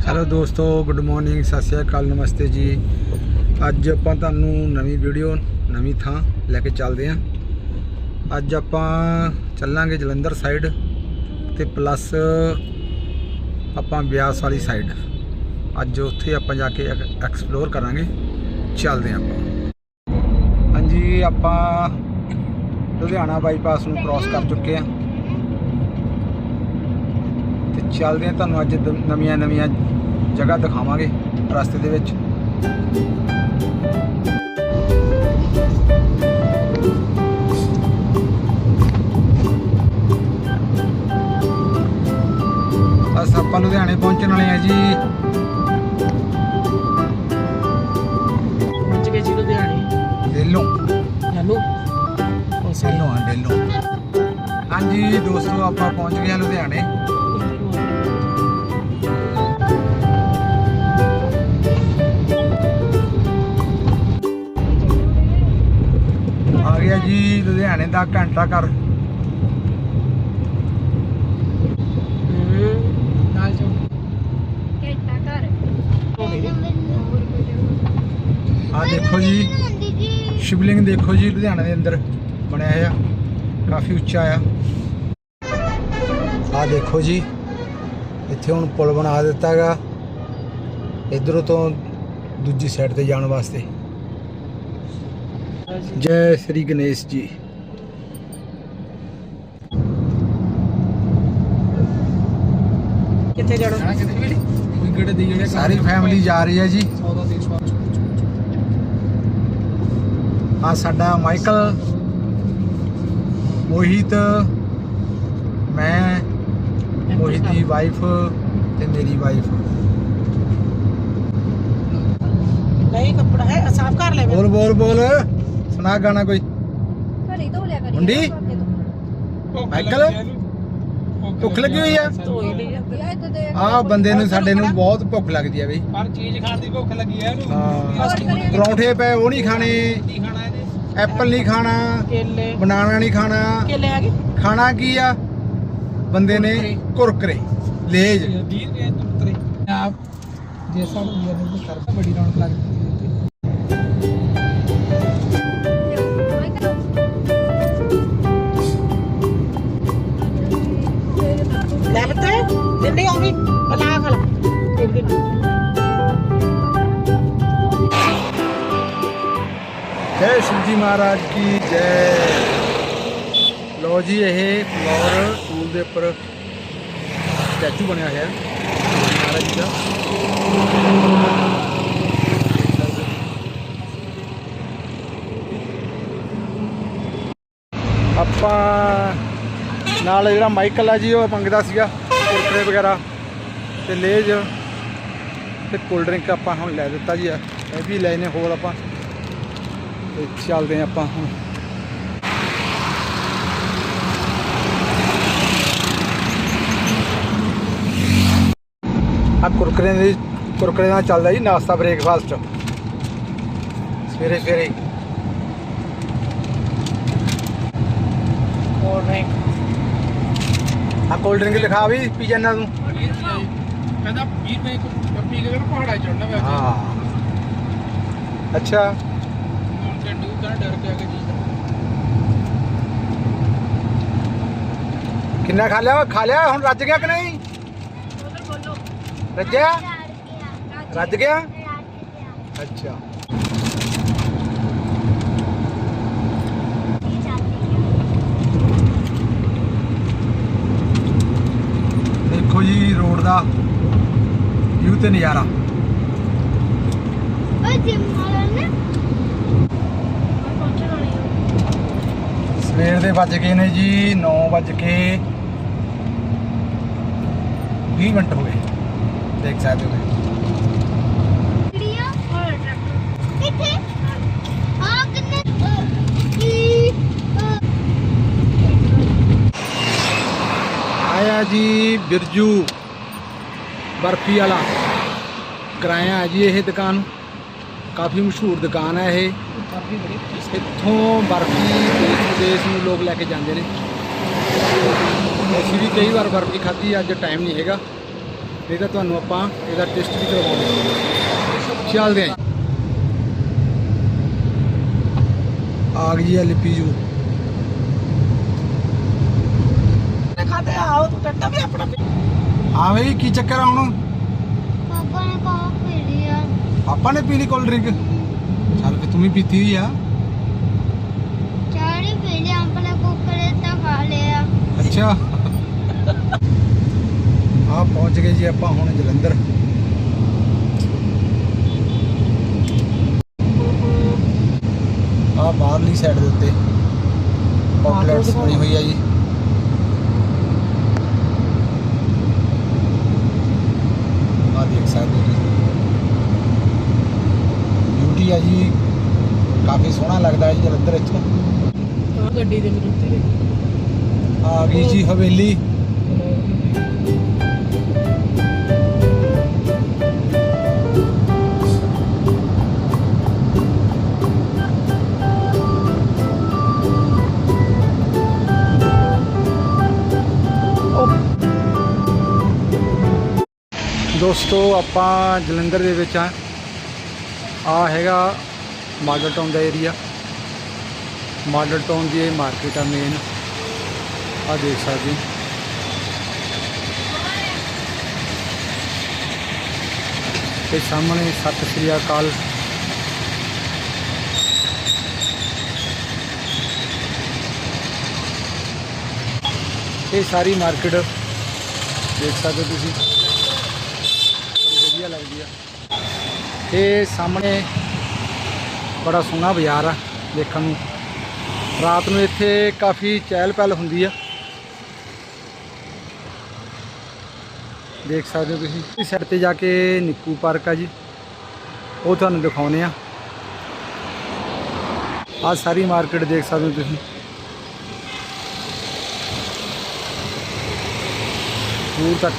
Hello ਦੋਸਤੋ, good morning, ਸਤਿ ਸ਼੍ਰੀ ਅਕਾਲ, ਨਮਸਤੇ ਜੀ। ਅੱਜ ਆਪਾਂ ਤੁਹਾਨੂੰ ਨਵੀਂ ਵੀਡੀਓ, ਨਵੀਂ ਥਾਂ ਲੈ ਕੇ ਚੱਲਦੇ ਆਂ। ਅੱਜ ਆਪਾਂ ਚੱਲਾਂਗੇ ਜਲੰਧਰ ਸਾਈਡ ਤੇ ਪਲੱਸ ਆਪਾਂ ਬਿਆਸ ਵਾਲੀ ਸਾਈਡ ਅੱਜ ਉੱਥੇ ਆਪਾਂ ਜਾ ਕੇ ਐਕਸਪਲੋਰ ਕਰਾਂਗੇ। ਚੱਲਦੇ ਆਂ ਆਪਾਂ। ਹਾਂਜੀ, ਆਪਾਂ ਲੁਧਿਆਣਾ ਬਾਈਪਾਸ ਨੂੰ ਕ੍ਰਾਸ ਕਰ ਚੁੱਕੇ ਆਂ। ਤੇ ਚੱਲਦੇ ਆ ਤੁਹਾਨੂੰ ਅੱਜ ਨਵੀਆਂ ਨਵੀਆਂ ਜਗ੍ਹਾ ਦਿਖਾਵਾਂਗੇ ਰਸਤੇ ਦੇ ਵਿੱਚ। ਬਸ ਆਪਾਂ ਲੁਧਿਆਣੇ ਪਹੁੰਚਣ ਵਾਲੇ ਆ ਜੀ। ਪਹੁੰਚ ਗਏ ਜੀ ਲੁਧਿਆਣੇ। ਡੇਲੋਂ। ਹੈਲੋ ਡੇਲੋਂ ਆ ਡੇਲੋਂ। ਹਾਂਜੀ ਦੋਸਤੋ ਆਪਾਂ ਪਹੁੰਚ ਗਏ ਲੁਧਿਆਣੇ। ਗਿਆ ਜੀ ਲੁਧਿਆਣੇ ਦਾ ਘੰਟਾ ਘਰ। ਨਾਲ ਚੋ। ਘੰਟਾ ਘਰ। ਆ ਦੇਖੋ ਜੀ ਸ਼ਿਵਲਿੰਗ ਦੇਖੋ ਜੀ ਲੁਧਿਆਣੇ ਦੇ ਅੰਦਰ ਬਣਿਆ ਹੋਇਆ। ਕਾਫੀ ਉੱਚਾ ਆ। ਆ ਦੇਖੋ ਜੀ ਇੱਥੇ ਹੁਣ ਪੁਲ ਬਣਾ ਦਿੱਤਾ ਹੈਗਾ ਇਧਰੋਂ ਤੋਂ ਦੂਜੀ ਸਾਈਡ ਤੇ ਜਾਣ ਵਾਸਤੇ। ਜੈ ਸ੍ਰੀ ਗਣੇਸ਼ ਜੀ। ਕਿੱਥੇ ਜਾਣਾ? ਸਾਰੀ ਫੈਮਿਲੀ ਜਾ ਰਹੀ ਹੈ ਜੀ। ਆ ਸਾਡਾ ਮਾਈਕਲ ਮੋਹਿਤ ਮੈਂ ਮੋਹਿਤ ਦੀ ਵਾਈਫ ਤੇ ਮੇਰੀ ਵਾਈਫ ਨਹੀਂ ਕੱਪੜਾ ਹੈ ਸਾਫ਼ ਕਰ ਲੈ ਬੋਲ ਬੋਲ ਬੋਲ। ਸੁਣਾ ਗਾਣਾ ਕੋਈ? ਘਰੇ ਧੋ ਲਿਆ ਕਰੀ ਮੁੰਡੀ? ਮਾਈਕਲ ਭੁੱਖ ਲੱਗੀ ਹੋਈ ਆ? ਆ ਬੰਦੇ ਨੂੰ ਸਾਡੇ ਨੂੰ ਬਹੁਤ ਭੁੱਖ ਲੱਗਦੀ ਆ ਬਈ। ਪਰ ਚੀਜ਼ ਖਾਣ ਦੀ ਭੁੱਖ ਲੱਗੀ ਐ ਇਹਨੂੰ। ਹਾਂ। ਪਰੌਂਠੇ ਪਏ ਉਹ ਨਹੀਂ ਖਾਣੇ। ਕੀ ਖਾਣਾ ਇਹਨੇ। ਐਪਲ ਨਹੀਂ ਖਾਣਾ। ਕੇਲੇ। ਬਨਾਨਾ ਨਹੀਂ ਖਾਣਾ। ਕੇਲੇ ਆ ਗਏ? ਖਾਣਾ ਕੀ ਆ? ਬੰਦੇ ਨੇ ਕੁਰਕਰੇ। ਲੇਜ। 20 ਰੁਪਏ ਤੁੱਤਰੇ ਆਪ ਜੇ ਸਾਨੂੰ ਵੀਰ ਨੂੰ ਕਰਦਾ ਬੜੀ ਰੌਣਕ ਲੱਗਦੀ ਹੈ। ਦਿੰਦੀ ਆਉਣੀ ਬਲਾ ਖਲਾ ਜੈ ਸ਼ਿਵਜੀ ਮਹਾਰਾਜ ਕੀ ਜੈ। ਲੋ ਜੀ, ਇਹ ਫਲੋਰ ਟੂਲ ਦੇ ਉੱਪਰ ਸਟੈਚੂ ਬਣਿਆ ਹੋਇਆ। ਮਹਾਰਾਜ ਜੀ ਦਾ। ਆਪਾਂ ਨਾਲ ਜਿਹੜਾ ਮਾਈਕਲ ਆ ਜੀ, ਉਹ ਮੰਗਦਾ ਸੀਗਾ ਕੁਰਕਰੇ ਵਗੈਰਾ। ਤੇ ਲੇਜ ਤੇ ਕੋਲਡ ਡਰਿੰਕ ਆਪਾਂ ਹੁਣ ਲੈ ਦਿੱਤਾ ਜੀ ਇਹ ਵੀ ਲੈਨੇ ਹੋਰ ਆਪਾਂ। ਤੇ ਚੱਲਦੇ ਆਪਾਂ ਹੁਣ। ਆ ਕੁਰਕਰੇ ਦੇ ਕੁਰਕਰੇ ਨਾਲ ਚੱਲਦਾ ਜੀ ਨਾਸਤਾ ਬ੍ਰੇਕਫਾਸਟ ਸਵੇਰੇ ਸਵੇਰੇ। ਕੋਲ ਡਰਿੰਕ ਆ ਕੋਲਡ ਡਰਿੰਕ ਲਿਖਾ ਵੀ ਪੀ ਜਾਨਾ ਤੂੰ। ਕਹਿੰਦਾ 20 ਰੁਪਏ ਕੋ ਪੀ ਕੇ ਪਹਾੜਾ ਚੜਨਾ ਵੇ ਹਾਂ। ਅੱਛਾ। ਹੁਣ ਚੰਡੂ ਤਾਂ ਡਰ ਕੇ ਆ ਕੇ ਜੀ। ਕਿੰਨਾ ਖਾ ਲਿਆ ਖਾ ਲਿਆ? ਹੁਣ ਰੱਜ ਗਿਆ ਕਿ ਨਹੀਂ? ਰੱਜਿਆ? ਰੱਜ ਗਿਆ। ਅੱਛਾ ਦੇਖੋ ਜੀ ਰੋਡ ਦਾ ਵਿਊ ਤੇ ਨਜ਼ਾਰਾ। ਓਏ ਜਿਮ ਵਾਲਾ ਨੇ। ਸਵੇਰ ਦੇ ਵੱਜ ਗਏ ਨੇ ਜੀ 9 ਵੱਜ ਕੇ 20 ਮਿੰਟ ਹੋ ਗਏ। ਦੇਖ ਸਕਦੇ ਹੋ ਆਇਆ ਜੀ ਬਿਰਜੂ ਬਰਫੀ ਵਾਲਾ। ਕਿਰਾਇਆ ਹੈ ਜੀ ਇਹ ਦੁਕਾਨ। ਕਾਫੀ ਮਸ਼ਹੂਰ ਦੁਕਾਨ ਹੈ ਇਹ। ਇੱਥੋਂ ਬਰਫੀ ਦੇਸ਼ ਵਿਦੇਸ਼ ਨੂੰ ਲੋਕ ਲੈ ਕੇ ਜਾਂਦੇ ਨੇ। ਅਸੀਂ ਵੀ ਕਈ ਵਾਰ ਬਰਫੀ ਖਾਧੀ ਅੱਜ ਟਾਈਮ ਨਹੀਂ ਹੈਗਾ। ਨਹੀਂ ਤਾਂ ਤੁਹਾਨੂੰ ਆਪਾਂ ਇਹਦਾ ਟੈਸਟ ਵੀ ਕਰਵਾਉਂਦੇ ਚੱਲਦੇ ਆਂ ਆ ਗਈ ਹੈ ਲਿਪੀ ਜੂ ਖਾਤੇ ਆਓ ਤੂੰ ਟੱਟਾ ਵੀ ਆਪਣਾ। ਹਾਂ ਬਈ ਕੀ ਚੱਕਰ ਆ ਹੁਣ? ਪਾਪਾ ਨੇ ਕਹਾ ਪੀ ਲਿਆ ਪਾਪਾ ਨੇ ਪੀ ਲਈ ਕੋਲਡ ਡਰਿੰਕ ਚੱਲ ਫੇ ਤੂੰ ਵੀ ਪੀਤੀ ਹੋਈ ਆ। ਚਾਰੀ ਪੀ ਆਪਣੇ ਕੁੱਕਰੇ ਤਾਂ ਖਾ ਲਿਆ ਅੱਛਾ। ਆ ਪਹੁੰਚ ਗਏ ਜੀ ਆਪਾਂ ਹੁਣ ਜਲੰਧਰ। ਆ ਬਾਹਰਲੀ ਸਾਈਡ ਦੇ ਉੱਤੇ। ਆਊਟਲੈਟਸ ਬਣੀ ਹੋਈ ਆ ਜੀ ਆ ਦੇਖ ਸਕਦੇ ਹੋ ਤੁਸੀਂ ਬਿਊਟੀ ਆ ਜੀ ਕਾਫੀ ਸੋਹਣਾ ਲੱਗਦਾ ਹੈ ਜੀ ਜਲੰਧਰ ਇੱਥੋਂ ਆ ਗੱਡੀ ਦੇ ਮੇਰੇ ਉੱਤੇ ਆ ਹਵੇਲੀ। ਦੋਸਤੋ, ਆਪਾਂ ਜਲੰਧਰ ਦੇ ਵਿੱਚ ਆ। ਆ ਹੈਗਾ ਮਾਡਲ ਟਾਊਨ ਦਾ ਏਰੀਆ। ਮਾਡਲ ਟਾਊਨ ਦੀ ਇਹ ਮਾਰਕੀਟ ਆ ਮੇਨ ਆ ਦੇਖ ਸਕਦੇ ਹੋ। ਤੇ ਸਾਹਮਣੇ ਸਤਿ ਸ੍ਰੀ ਅਕਾਲ। ਇਹ ਸਾਰੀ ਮਾਰਕੀਟ ਦੇਖ ਸਕਦੇ ਹੋ ਤੁਸੀਂ। ਬੜੀ ਵਧੀਆ ਲੱਗਦੀ ਆ। ਇਹ ਸਾਹਮਣੇ ਬੜਾ ਸੋਹਣਾ ਬਾਜ਼ਾਰ ਆ ਦੇਖਣ ਨੂੰ। ਰਾਤ ਨੂੰ ਇੱਥੇ ਕਾਫੀ ਚਹਿਲ ਪਹਿਲ ਹੁੰਦੀ ਆ। ਦੇਖ ਸਕਦੇ ਹੋ ਤੁਸੀਂ। ਇਸ ਸਾਈਡ ਤੇ ਜਾ ਕੇ ਨਿੱਕੂ ਪਾਰਕ ਆ ਜੀ। ਉਹ ਤੁਹਾਨੂੰ ਦਿਖਾਉਨੇ ਆ। ਆ ਸਾਰੀ ਮਾਰਕੀਟ ਦੇਖ ਸਕਦੇ ਹੋ ਤੁਸੀਂ। ਦੂਰ ਤੱਕ।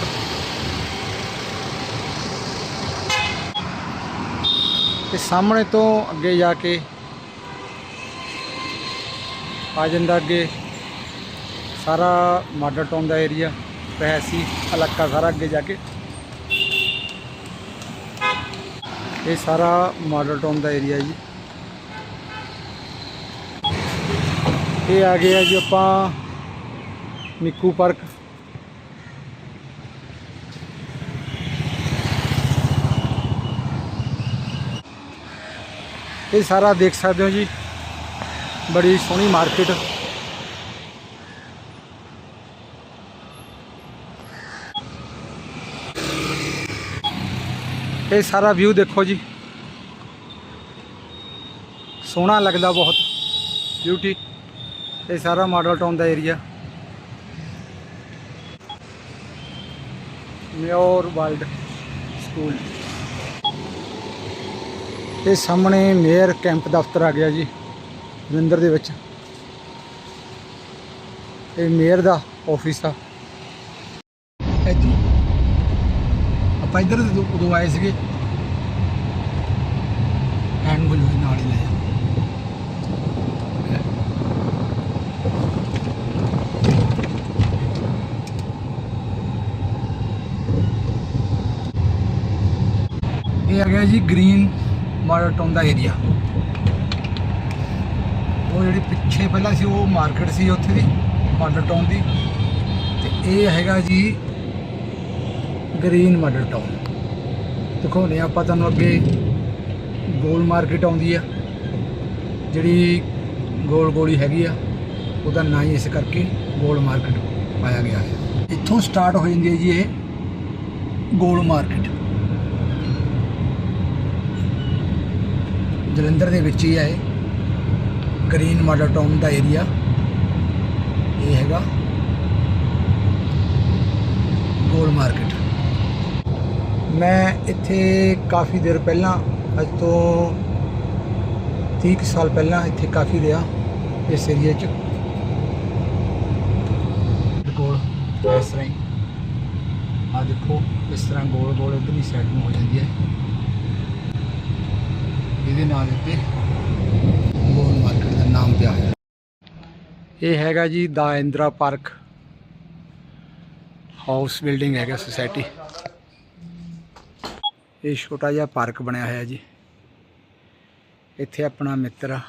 ਤੇ ਸਾਹਮਣੇ ਤੋਂ ਅੱਗੇ ਜਾ ਕੇ ਆ ਜਾਂਦਾ ਅੱਗੇ। ਸਾਰਾ ਮਾਡਲ ਟਾਊਨ ਦਾ ਏਰੀਆ ਰਹਿਸੀ। ਇਲਾਕਾ ਸਾਰਾ ਅੱਗੇ ਜਾ ਕੇ। ਇਹ ਸਾਰਾ ਮਾਡਲ ਟਾਊਨ ਦਾ ਏਰੀਆ ਜੀ। ਇਹ ਆ ਗਿਆ ਜੀ ਆਪਾਂ ਨਿੱਕੂ ਪਾਰਕ। ਇਹ ਸਾਰਾ ਦੇਖ ਸਕਦੇ ਹੋ ਜੀ। ਬੜੀ ਸੋਹਣੀ ਮਾਰਕੀਟ ਇਹ ਸਾਰਾ ਵਿਊ ਦੇਖੋ ਜੀ। ਸੋਹਣਾ ਲੱਗਦਾ ਬਹੁਤ। ਬਿਊਟੀ ਇਹ ਸਾਰਾ ਮਾਡਲ ਟਾਊਨ ਦਾ ਏਰੀਆ ਮਿਓਰ ਵਰਲਡ ਸਕੂਲ ਇਹ ਸਾਹਮਣੇ ਮੇਅਰ ਕੈਂਪ ਦਫ਼ਤਰ ਆ ਗਿਆ ਜੀ ਜਲੰਧਰ ਦੇ ਵਿੱਚ। ਇਹ ਮੇਅਰ ਦਾ ਆਫਿਸ ਆ ਇੱਥੇ ਆਪਾਂ ਇੱਧਰ ਉਦੋਂ- ਆਏ ਸੀਗੇ। ਐਂਡ ਬੁੱਲ ਨਾਲ ਹੀ ਲੈ ਇਹ ਆ ਗਿਆ ਜੀ ਗ੍ਰੀਨ ਮਾਡਲ ਟਾਊਨ ਦਾ ਏਰੀਆ ਉਹ ਜਿਹੜੀ ਪਿੱਛੇ ਪਹਿਲਾਂ ਸੀ, ਉਹ ਮਾਰਕੀਟ ਸੀ ਉੱਥੇ ਦੀ ਮਾਡਲ ਟਾਊਨ ਦੀ। ਤੇ ਇਹ ਹੈਗਾ ਜੀ ਗ੍ਰੀਨ ਮਾਡਲ ਟਾਊਨ ਦਿਖਾਉਂਦੇ ਹਾਂ ਆਪਾਂ ਤੁਹਾਨੂੰ ਅੱਗੇ ਗੋਲ ਮਾਰਕੀਟ ਆਉਂਦੀ ਆ, ਜਿਹੜੀ ਗੋਲ ਗੋਲੀ ਹੈਗੀ ਆ, ਉਹਦਾ ਨਾਂ ਹੀ ਇਸ ਕਰਕੇ ਗੋਲ ਮਾਰਕੀਟ ਪਾਇਆ ਗਿਆ ਹੈ। ਇੱਥੋਂ ਸਟਾਰਟ ਹੋ ਜਾਂਦੀ ਹੈ ਜੀ ਇਹ ਗੋਲ ਮਾਰਕੀਟ ਜਲੰਧਰ ਦੇ ਵਿੱਚ ਹੀ ਹੈ ਇਹ ਗ੍ਰੀਨ ਮਾਡਲ ਟਾਊਨ ਦਾ ਏਰੀਆ ਇਹ ਹੈਗਾ ਗੋਲ ਮਾਰਕੀਟ ਮੈਂ ਇੱਥੇ ਕਾਫੀ ਦੇਰ ਪਹਿਲਾਂ, ਅੱਜ ਤੋਂ 30 ਕੁ ਸਾਲ ਪਹਿਲਾਂ ਇੱਥੇ ਕਾਫੀ ਰਿਹਾ, ਇਸ ਏਰੀਆ 'ਚ। ਗੋਲ, ਇਸ ਤਰ੍ਹਾਂ ਹੀ। ਆ ਦੇਖੋ, ਇਸ ਤਰ੍ਹਾਂ ਗੋਲ ਗੋਲ ਇਧਰਲੀ ਸਾਈਡ ਨੂੰ ਹੋ ਜਾਂਦੀ ਹੈ। ਇਹਦੇ ਨਾਲ ਇੱਥੇ ਗੋਲ ਮਾਰਕੀਟ ਦਾ ਨਾਮ ਪਿਆ ਹੋਇਆ। ਇਹ ਹੈਗਾ ਜੀ ਦਾ ਇੰਦਰਾ ਪਾਰਕ। ਹਾਊਸ ਬਿਲਡਿੰਗ ਹੈਗਾ ਸੁਸਾਇਟੀ ਇਹ ਛੋਟਾ ਜਿਹਾ ਪਾਰਕ ਬਣਿਆ ਹੋਇਆ ਜੀ। ਇੱਥੇ ਆਪਣਾ ਮਿੱਤਰ